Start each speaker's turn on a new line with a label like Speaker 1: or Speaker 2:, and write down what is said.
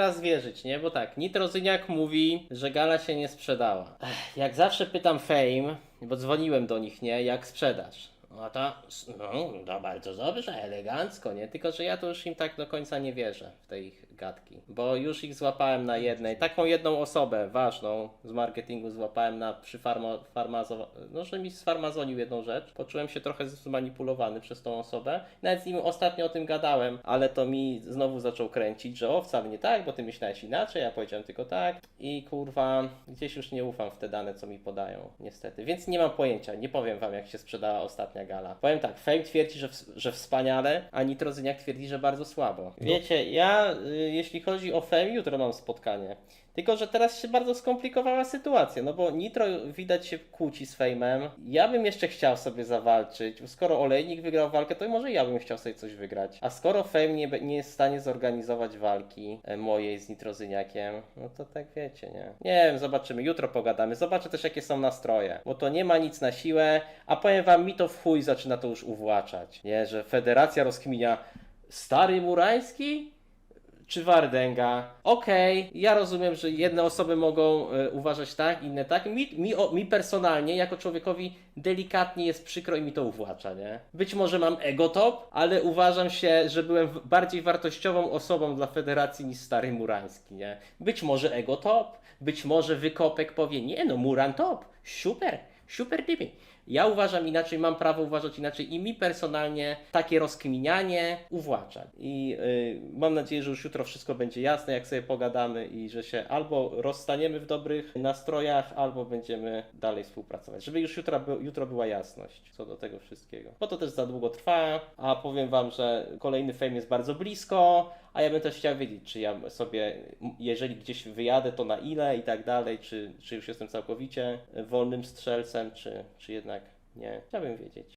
Speaker 1: teraz wierzyć, nie? Bo tak, Nitrozyniak mówi, że gala się nie sprzedała. Ech, Jak zawsze pytam Fame, bo dzwoniłem do nich, nie? Jak sprzedaż? No to, no, to bardzo dobrze, elegancko, nie? Tylko, że ja to już im tak do końca nie wierzę w te ich gadki. Bo już ich złapałem na jednej, taką jedną osobę ważną z marketingu złapałem na przy farma, farmazo, no, że mi sfarmazonił jedną rzecz. Poczułem się trochę zmanipulowany przez tą osobę. Nawet z nim ostatnio o tym gadałem, ale to mi znowu zaczął kręcić, że o, wcale nie tak, bo ty myślałeś inaczej, ja powiedziałem tylko tak. I kurwa, gdzieś już nie ufam w te dane, co mi podają, niestety. Więc nie mam pojęcia, nie powiem wam, jak się sprzedała ostatnia gala. Powiem tak, Fame twierdzi, że, w, że wspaniale, a Nitrozyniak twierdzi, że bardzo słabo. Wiecie, ja, y, jeśli chodzi o Fame, jutro mam spotkanie. Tylko, że teraz się bardzo skomplikowała sytuacja, no bo Nitro widać się kłóci z Fejmem. Ja bym jeszcze chciał sobie zawalczyć. Skoro Olejnik wygrał walkę, to może ja bym chciał sobie coś wygrać. A skoro Fame nie, nie jest w stanie zorganizować walki e, mojej z Nitrozyniakiem, no to tak wiecie, nie? Nie wiem, zobaczymy. Jutro pogadamy. Zobaczę też, jakie są nastroje. Bo to nie ma nic na siłę, a powiem wam, mi to w chuj zaczyna to już uwłaczać. Nie, że federacja rozkminia Stary Murański? Czy Wardęga. Okej, ja rozumiem, że jedne osoby mogą e, uważać tak, inne tak. Mi, mi, o, mi personalnie, jako człowiekowi, delikatnie jest przykro i mi to uwłacza, nie? Być może mam ego top, ale uważam się, że byłem bardziej wartościową osobą dla federacji niż Stary Murański, nie? Być może ego top, być może Wykopek powie, nie no, Muran top, super, super typy. Ja uważam inaczej, mam prawo uważać inaczej i mi personalnie takie rozkminianie uwłacza. I y, mam nadzieję, że już jutro wszystko będzie jasne, jak sobie pogadamy i że się albo rozstaniemy w dobrych nastrojach, albo będziemy dalej współpracować. Żeby już jutro, jutro była jasność co do tego wszystkiego. Bo to też za długo trwa, a powiem wam, że kolejny fame jest bardzo blisko, a ja bym też chciał wiedzieć, czy ja sobie, jeżeli gdzieś wyjadę, to na ile i tak dalej, czy, czy już jestem całkowicie wolnym strzelcem, czy, czy jednak nie. Chciałbym wiedzieć.